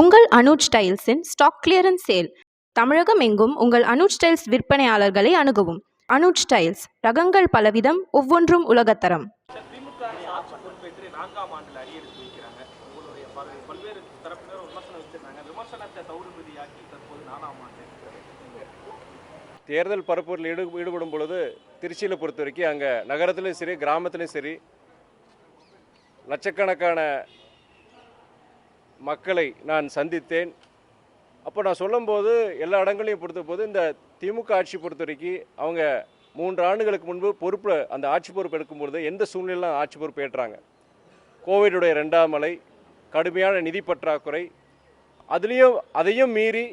உங்கள் அனுஜ் ஸ்டைல்ஸின் stock clearance sale. Tamilagam எங்கும் உங்கள் அனுஜ் ஸ்டைல்ஸ் விற்பனையாளர்களை அணுகவும். அனுஜ் ஸ்டைல்ஸ் ரகங்கள் பலவிதம் ஒவ்வொன்றும் உலகத்தரம். தேர்தல் பரப்புரையில் ஈடு ஈடுபடும் பொழுது திருச்சியில் பொறுத்த வரைக்கும் அங்கே நகரத்திலும் சரி கிராமத்திலும் சரி லட்சக்கணக்கான மக்களை நான் சந்தித்தேன். அப்போ நான் சொல்லும்போது எல்லா இடங்களையும் பொறுத்த போது இந்த திமுக ஆட்சி பொறுத்த வரைக்கும் அவங்க மூன்று ஆண்டுகளுக்கு முன்பு பொறுப்பு அந்த ஆட்சி பொறுப்பு எடுக்கும்பொழுது எந்த சூழ்நிலையிலும் ஆட்சி பொறுப்பு ஏற்றாங்க? கோவிடுடைய ரெண்டாம் அலை கடுமையான நிதி பற்றாக்குறை அதுலேயும் அதையும் மீறி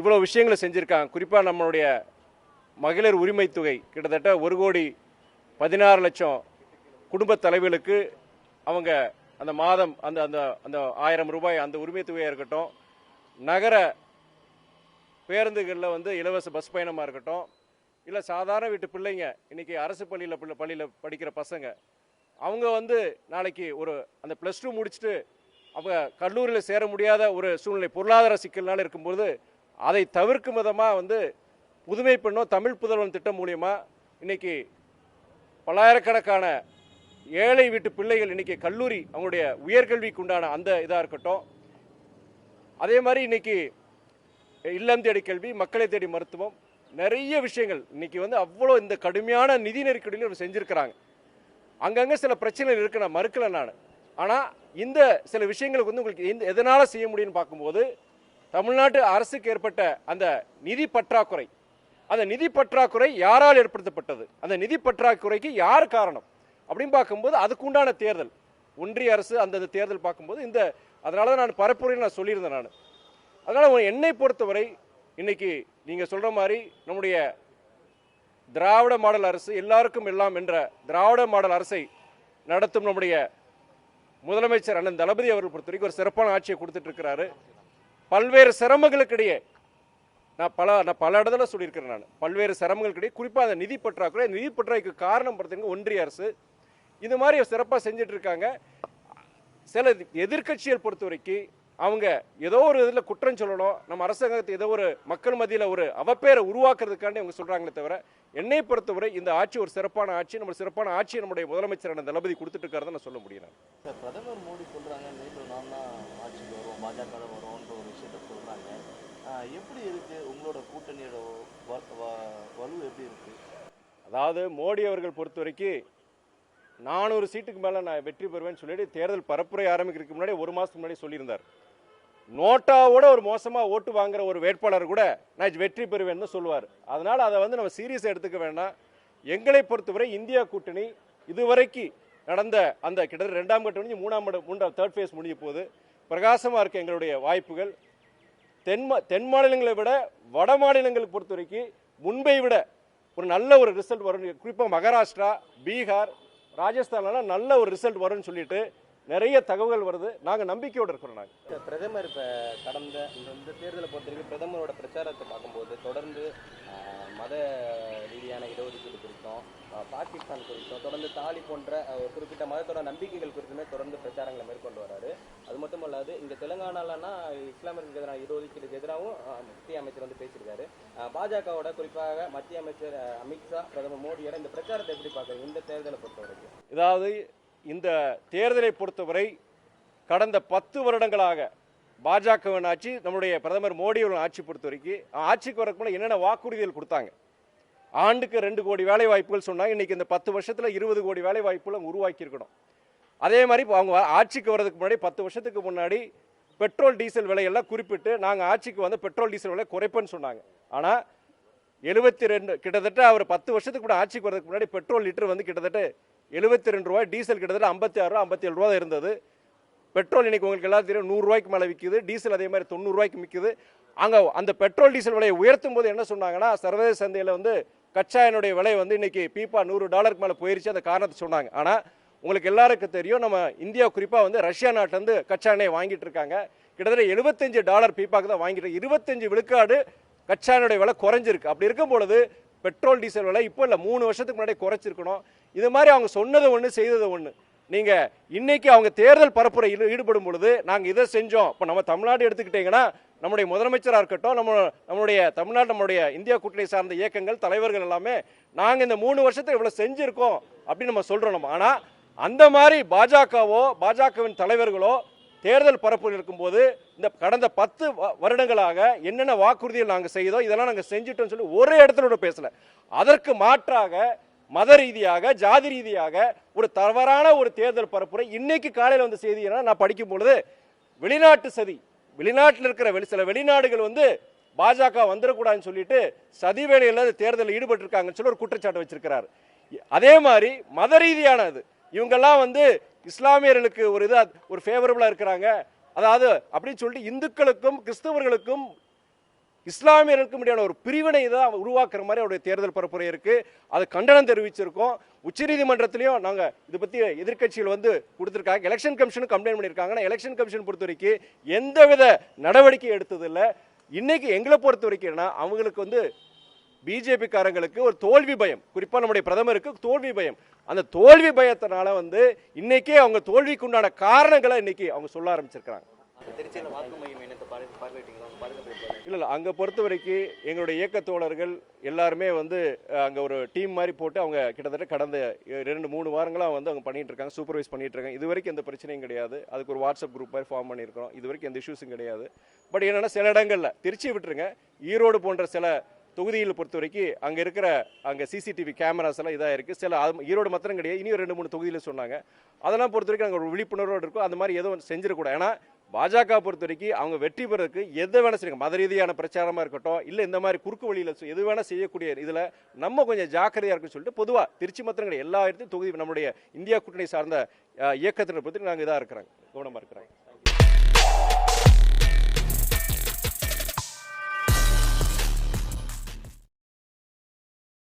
இவ்வளோ விஷயங்களை செஞ்சுருக்காங்க. குறிப்பாக நம்மளுடைய மகளிர் உரிமை தொகை கிட்டத்தட்ட ஒரு கோடி பதினாறு லட்சம் குடும்ப தலைவர்களுக்கு அவங்க அந்த மாதம் அந்த அந்த அந்த ஆயிரம் ரூபாய் அந்த உரிமை தொகையாக இருக்கட்டும் நகர பேருந்துகளில் வந்து இலவச பஸ் பயணமாக இருக்கட்டும் இல்லை சாதாரண வீட்டு பிள்ளைங்க இன்றைக்கி அரசு பள்ளியில் பிள்ளை பள்ளியில் படிக்கிற பசங்க அவங்க வந்து நாளைக்கு ஒரு அந்த ப்ளஸ் டூ முடிச்சுட்டு அவங்க கல்லூரியில் சேர முடியாத ஒரு சூழ்நிலை பொருளாதார சிக்கல்னால இருக்கும்போது அதை தவிர்க்கும் விதமாக வந்து புதுமை பெண்ணோ தமிழ் புதல்வன் திட்டம் மூலியமா இன்னைக்கு பல்லாயிரக்கணக்கான ஏழை வீட்டு பிள்ளைகள் இன்னைக்கு கல்லூரி அவங்களுடைய உயர்கல்விக்கு உண்டான அந்த இதாக இருக்கட்டும். அதே மாதிரி இன்னைக்கு இல்லம் தேடி கல்வி மக்களை தேடி மருத்துவம் நிறைய விஷயங்கள் இன்னைக்கு வந்து அவ்வளோ இந்த கடுமையான நிதி நெருக்கடியில் அவர் செஞ்சுருக்கிறாங்க. அங்கங்கே சில பிரச்சனைகள் இருக்கு நான் மறுக்கலை நான். ஆனால் இந்த சில விஷயங்களுக்கு வந்து உங்களுக்கு எந்த எதனால் செய்ய முடியும்னு பார்க்கும்போது தமிழ்நாட்டு அரசுக்கு ஏற்பட்ட அந்த நிதி பற்றாக்குறை அந்த நிதி பற்றாக்குறை யாரால் ஏற்படுத்தப்பட்டது? அந்த நிதி பற்றாக்குறைக்கு யார் காரணம்? அப்படின்னு பார்க்கும்போது அதுக்குண்டான தேர்தல். ஒன்றிய அரசு அந்தந்த தேர்தல் பார்க்கும்போது இந்த அதனால தான் நான் பரப்புரையில் நான் சொல்லியிருந்தேன் நான். அதனால் என்னை பொறுத்தவரை இன்னைக்கு நீங்கள் சொல்கிற மாதிரி நம்முடைய திராவிட மாடல் அரசு எல்லாருக்கும் எல்லாம் என்ற திராவிட மாடல் அரசை நடத்தும் நம்முடைய முதலமைச்சர் அண்ணன் தளபதி அவர்கள் பொறுத்த வரைக்கும் ஒரு சிறப்பான ஆட்சியை கொடுத்துட்டு இருக்கிறாரு பல்வேறு சிரமங்களுக்கிடையே நான் பல நான் பல இடத்துல சொல்லியிருக்கிறேன் நான். பல்வேறு சிரமங்களுக்கிடையே குறிப்பாக அந்த நிதி பற்றாக்குறை நிதி பற்றாக்குறைக்கு காரணம் பார்த்தீங்கன்னா ஒன்றிய அரசு இது மாதிரி சிறப்பாக செஞ்சுட்டு இருக்காங்க. சில எதிர்க்கட்சிகள் பொறுத்த வரைக்கும் அவங்க ஏதோ ஒரு இதில் குற்றம் சொல்லணும். நம்ம அரசாங்கத்தை ஏதோ ஒரு மக்கள் மத்தியில் ஒரு அவப்பேரை உருவாக்குறதுக்காண்டி அவங்க சொல்கிறாங்களே தவிர என்னை பொறுத்தவரை இந்த ஆட்சி ஒரு சிறப்பான ஆட்சி. நம்ம சிறப்பான ஆட்சியை நம்முடைய முதலமைச்சரான தளபதி கொடுத்துட்டு இருக்காருன்னு நான் சொல்ல முடியும் நான். சார் பிரதமர் மோடி சொல்றாங்க. மீண்டும் நாம் தான் ஆட்சிக்கு வருவோம் பாஜக தான் வருவோன்ற ஒரு விஷயத்த சொல்றாங்க. ஆஹ் எப்படி இருக்கு உங்களோட கூட்டணியோட வலு எப்படி இருக்கு? அதாவது மோடி அவர்கள் பொறுத்த வரைக்கும் நானூறு சீட்டுக்கு மேலே நான் வெற்றி பெறுவேன்னு சொல்லிட்டு தேர்தல் பரப்புரை ஆரம்பிக்கிறதுக்கு முன்னாடி ஒரு மாதத்துக்கு முன்னாடி சொல்லியிருந்தார். நோட்டாவோட ஒரு மோசமாக ஓட்டு வாங்குற ஒரு வேட்பாளர் கூட நான் வெற்றி பெறுவேன்னு சொல்லுவார். அதனால் அதை வந்து நம்ம சீரியஸாக எடுத்துக்க வேண்டாம். எங்களை பொறுத்தவரை இந்தியா கூட்டணி இதுவரைக்கு நடந்த அந்த கிட்டத்தட்ட ரெண்டாம் கட்டம் முடிஞ்சு மூணாம் கட்டம் மூன்றாம் தேர்ட் ஃபேஸ் முடிஞ்ச போது பிரகாசமாக இருக்க எங்களுடைய வாய்ப்புகள். தென் மா- தென் மாநிலங்களை விட வட மாநிலங்களை பொறுத்த வரைக்கும் முன்பை விட ஒரு நல்ல ஒரு ரிசல்ட் வரும் குறிப்பாக மகாராஷ்டிரா பீகார் ராஜஸ்தான்லாம் நல்ல ஒரு ரிசல்ட் வரும்னு சொல்லிட்டு நிறைய தகவல்கள் வருது. நாங்கள் நம்பிக்கையோடு இருக்கிறோம் நாங்கள் பிரதமர் இப்போ கடந்த இந்த இந்த தேர்தலை பொறுத்தவரைக்கும் பிரதமரோட பிரச்சாரத்தை பார்க்கும்போது தொடர்ந்து ஆஹ், மத ரீதியான இடஒதுக்கீடு குறித்தும் ஆஹ், பாகிஸ்தான் குறித்தும் தொடர்ந்து தாலி போன்ற ஒரு குறிப்பிட்ட மதத்தோட நம்பிக்கைகள் குறித்துமே தொடர்ந்து பிரச்சாரங்களை மேற்கொண்டு வராரு. அது மட்டும் அல்லாது இங்கே தெலுங்கானாலன்னா இஸ்லாமியர்களுக்கு எதிரான இடஒதுக்கீடுக்கு எதிராகவும் மத்திய அமைச்சர் வந்து பேசியிருக்காரு. பாஜகவோட குறிப்பாக மத்திய அமைச்சர் அமித்ஷா பிரதமர் மோடியோட இந்த பிரச்சாரத்தை எப்படி பார்க்குறீங்க? இந்த தேர்தலை பொறுத்தவரைக்கும். அதாவது இந்த தேர்தலை பொறுத்தவரை கடந்த பத்து வருடங்களாக பாஜகவின் ஆட்சி நம்முடைய பிரதமர் மோடியோட ஆட்சி பொறுத்த வரைக்கும் ஆட்சிக்கு வரக்குள்ள என்னென்ன வாக்குறுதிகள் கொடுத்தாங்க? ஆண்டுக்கு ரெண்டு கோடி வேலை வாய்ப்புகள் சொன்னாங்க. இன்றைக்கி இந்த பத்து வருஷத்தில் இருபது கோடி வேலை வாய்ப்புகள் உருவாக்கியிருக்கணும். அதே மாதிரி இப்போ அவங்க ஆட்சிக்கு வர்றதுக்கு முன்னாடி பத்து வருஷத்துக்கு முன்னாடி பெட்ரோல் டீசல் விலையெல்லாம் குறிப்பிட்டு நாங்கள் ஆட்சிக்கு வந்து பெட்ரோல் டீசல் விலை குறைப்பேன்னு சொன்னாங்க. ஆனால் எழுபத்தி ரெண்டு கிட்டத்தட்ட அவர் பத்து வருஷத்துக்கு கூட ஆட்சிக்கு வரதுக்கு முன்னாடி பெட்ரோல் லிட்டர் வந்து கிட்டத்தட்ட எழுபத்தி ரெண்டு ரூபாய் டீசல் கிட்டத்தட்ட ஐம்பத்தி ஆறு ரூபா ஐம்பத்தி ஏழு ரூபா இருந்தது. பெட்ரோல் இன்னைக்கு உங்களுக்கு எல்லாரும் தெரியும் நூறுரூவாய்க்கு மேலே விற்கிது டீசல் அதே மாதிரி தொண்ணூறுரூவாய்க்கு விற்கிது அங்கே அந்த பெட்ரோல் டீசல் விலையை உயர்த்தும் போது என்ன சொன்னாங்கன்னா சர்வதேச சந்தையில் வந்து கச்சா எண்ணெயுடைய விலை வந்து இன்னைக்கு பீப்பா நூறு டாலருக்கு மேலே போயிருச்சு அந்த காரணத்தை சொன்னாங்க. ஆனால் உங்களுக்கு எல்லாருக்கும் தெரியும் நம்ம இந்தியா குறிப்பாக வந்து ரஷ்யா நாட்டிலேருந்து கச்சா எண்ணெயை வாங்கிட்டு இருக்காங்க. கிட்டத்தட்ட எழுபத்தஞ்சு டாலர் பீப்பாக்கு தான் வாங்கிட்டு இருபத்தஞ்சு விழுக்காடு கச்சா எண்ணெயுடைய விலை குறைஞ்சிருக்கு. அப்படி இருக்கும் பொழுது பெட்ரோல் டீசல் விலை இப்போ இல்லை மூணு வருஷத்துக்கு முன்னாடி குறைச்சிருக்கணும். இது மாதிரி அவங்க சொன்னது ஒன்று செய்தது ஒன்று நீங்கள் இன்னைக்கு அவங்க தேர்தல் பரப்புரையில் ஈடுபடும் பொழுது நாங்கள் இதை செஞ்சோம். இப்போ நம்ம தமிழ்நாடு எடுத்துக்கிட்டிங்கன்னா நம்முடைய முதலமைச்சராக இருக்கட்டும் நம்ம நம்மளுடைய தமிழ்நாடு நம்மளுடைய இந்தியா கூட்டணி சார்ந்த இயக்கங்கள் தலைவர்கள் எல்லாமே நாங்கள் இந்த மூணு வருஷத்தை இவ்வளோ செஞ்சுருக்கோம் அப்படின்னு நம்ம சொல்கிறோம் நம்ம. ஆனால் அந்த மாதிரி பாஜகவோ பாஜகவின் தலைவர்களோ தேர்தல் பரப்புரையில் இருக்கும்போது இந்த கடந்த பத்து வ- வருடங்களாக என்னென்ன வாக்குறுதிகள் நாங்கள் செய்தோ இதெல்லாம் நாங்கள் செஞ்சிட்டோம்னு சொல்லி ஒரே இடத்துல பேசலை. அதற்கு மாற்றாக மத ரீதியாக ஜாதி ரீதியாக ஒரு தவறான ஒரு தேர்தல் பரப்புரை இன்னைக்கு காலையில் வந்த செய்தி என்ன நான் படிக்கும் பொழுது வெளிநாட்டு சதி வெளிநாட்டில் இருக்கிற வெளி சில வெளிநாடுகள் வந்து பாஜக வந்துடக்கூடாதுன்னு சொல்லிட்டு சதி வேலையில் தேர்தலில் ஈடுபட்டிருக்காங்கன்னு சொல்லி ஒரு குற்றச்சாட்டு வச்சிருக்கிறார். அதே மாதிரி மத ரீதியானது இவங்கெல்லாம் வந்து இஸ்லாமியர்களுக்கு ஒரு இது ஒரு ஃபேவரபுளாக இருக்கிறாங்க. அதாவது அப்படின்னு சொல்லிட்டு இந்துக்களுக்கும் கிறிஸ்தவர்களுக்கும் இஸ்லாமியர்களுக்கும் இடையான ஒரு பிரிவினை தான் உருவாக்குற மாதிரி அவருடைய தேர்தல் பரப்புரை இருக்கு. அது கண்டனம் தெரிவிச்சிருக்கோம். உச்சநீதிமன்றத்திலையும் நாங்கள் இதை பத்தி எதிர்க்கட்சிகள் வந்து கொடுத்துருக்காங்க. எலெக்ஷன் கமிஷனும் கம்ப்ளைண்ட் பண்ணியிருக்காங்க. ஆனால் எலெக்ஷன் கமிஷன் பொறுத்த வரைக்கும் எந்தவித நடவடிக்கை எடுத்ததில்லை. இன்னைக்கு எங்களை பொறுத்த வரைக்கும்னா அவங்களுக்கு வந்து பிஜேபிக்காரங்களுக்கு ஒரு தோல்வி பயம். குறிப்பாக நம்முடைய பிரதமருக்கு தோல்வி பயம். அந்த தோல்வி பயத்தினால வந்து இன்னைக்கே அவங்க தோல்விக்குண்டான காரணங்களை இன்னைக்கு அவங்க சொல்ல ஆரம்பிச்சிருக்கிறாங்க. திருச்சியில் மையம் இல்லை இல்லை அங்கே பொறுத்த வரைக்கும் எங்களுடைய இயக்கத்தோழர்கள் எல்லாருமே வந்து அங்கே ஒரு டீம் மாதிரி போட்டு அவங்க கிட்டத்தட்ட கடந்த ரெண்டு மூணு வாரங்களாக வந்து அவங்க பண்ணிட்டு இருக்காங்க சூப்பர்வைஸ் பண்ணிட்டு இருக்காங்க இது வரைக்கும் எந்த பிரச்சனையும் கிடையாது. அதுக்கு ஒரு வாட்ஸ்அப் குரூப் மாதிரி ஃபார்ம் பண்ணியிருக்கிறோம். இது வரைக்கும் எந்த இஷ்யூஸும் கிடையாது. பட் என்னென்னா சில இடங்களில் திருச்சி விட்டுருங்க. ஈரோடு போன்ற சில தொகுதியில் பொறுத்த வரைக்கும் அங்கே இருக்கிற அங்கே சிசிடிவி கேமராஸ் எல்லாம் இதாக இருக்குது சில அது ஈரோடு மாத்திரம் கிடையாது. இனியும் ரெண்டு மூணு தொகுதியில் சொன்னாங்க. அதெல்லாம் பொறுத்த வரைக்கும் நாங்கள் ஒரு விழிப்புணர்வோடு இருக்கும். அந்த மாதிரி எதுவும் செஞ்சிடக்கூடாது. ஏன்னா பாஜக பொறுத்த வரைக்கும் அவங்க வெற்றி பெறதுக்கு எதை வேணா செய்யுங்க மத ரீதியான பிரச்சாரமாக இருக்கட்டும் இல்லை இந்த மாதிரி குறுக்கு வழியில் எது வேணா செய்யக்கூடிய இதில் நம்ம கொஞ்சம் ஜாக்கிரதையாக இருக்குன்னு சொல்லிட்டு பொதுவாக திருச்சி மாத்திரம் கிடையாது எல்லா இடத்தையும் தொகுதி நம்முடைய இந்தியா கூட்டணி சார்ந்த இயக்கத்தினர் பொறுத்து நாங்கள் இதாக இருக்கிறாங்க கவனமாக இருக்கிறாங்க.